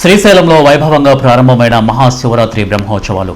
శ్రీశైలంలో వైభవంగా ప్రారంభమైన మహాశివరాత్రి బ్రహ్మోత్సవాలు.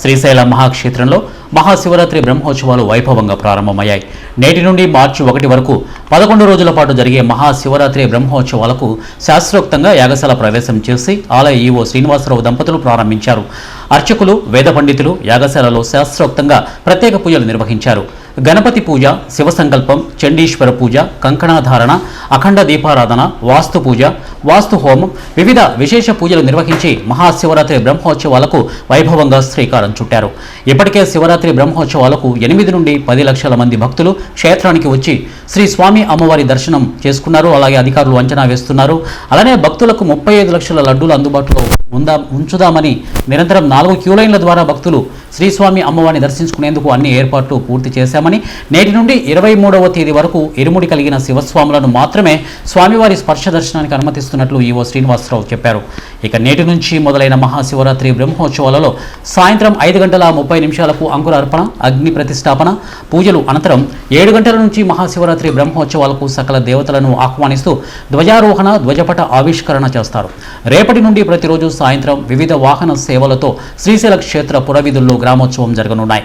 శ్రీశైలం మహాక్షేత్రంలో మహాశివరాత్రి బ్రహ్మోత్సవాలు వైభవంగా ప్రారంభమయ్యాయి. నేటి నుండి మార్చి ఒకటి వరకు పదకొండు రోజుల పాటు జరిగే మహాశివరాత్రి బ్రహ్మోత్సవాలకు శాస్త్రోక్తంగా యాగశాల ప్రవేశం చేసి ఆలయ ఈవో శ్రీనివాసరావు దంపతులు ప్రారంభించారు. అర్చకులు వేద పండితులు యాగశాలలో శాస్త్రోక్తంగా ప్రత్యేక పూజలు నిర్వహించారు. గణపతి పూజ శివ సంకల్పం చండీశ్వర పూజ కంకణాధారణ అఖండ దీపారాధన వాస్తు పూజ వాస్తు హోమం వివిధ విశేష పూజలు నిర్వహించి మహాశివరాత్రి బ్రహ్మోత్సవాలకు వైభవంగా శ్రీకారం చుట్టారు. ఇప్పటికే శివరాత్రి బ్రహ్మోత్సవాలకు ఎనిమిది నుండి పది లక్షల మంది భక్తులు క్షేత్రానికి వచ్చి శ్రీ స్వామి అమ్మవారి దర్శనం చేసుకున్నారు. అలాగే అధికారులు అంచనా వేస్తున్నారు. అలానే భక్తులకు ముప్పై ఐదు లక్షల లడ్డూలు అందుబాటులో ఉందా ఉంచుదామని నిరంతరం నాలుగు క్యూలైన్ల ద్వారా భక్తులు శ్రీస్వామి అమ్మవారిని దర్శించుకునేందుకు అన్ని ఏర్పాట్లు పూర్తి చేశామని నేటి నుండి ఇరవై మూడవ తేదీ వరకు ఇరుముడి కలిగిన శివస్వాములను మాత్రమే స్వామివారి స్పర్శ దర్శనానికి అనుమతిస్తున్నట్లు ఈవో శ్రీనివాసరావు చెప్పారు. ఇక నేటి నుంచి మొదలైన మహాశివరాత్రి బ్రహ్మోత్సవాలలో సాయంత్రం ఐదు గంటల ముప్పై నిమిషాలకు అంకురార్పణ అగ్ని ప్రతిష్టాపన పూజలు అనంతరం ఏడు గంటల నుంచి మహాశివరాత్రి బ్రహ్మోత్సవాలకు సకల దేవతలను ఆహ్వానిస్తూ ధ్వజారోహణ ధ్వజపట ఆవిష్కరణ చేస్తారు. రేపటి నుండి ప్రతిరోజు సాయంత్రం వివిధ వాహన సేవలతో శ్రీశైల క్షేత్ర పురవీధుల్లో గ్రామోత్సవం జరగనున్నాయి.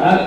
महाराज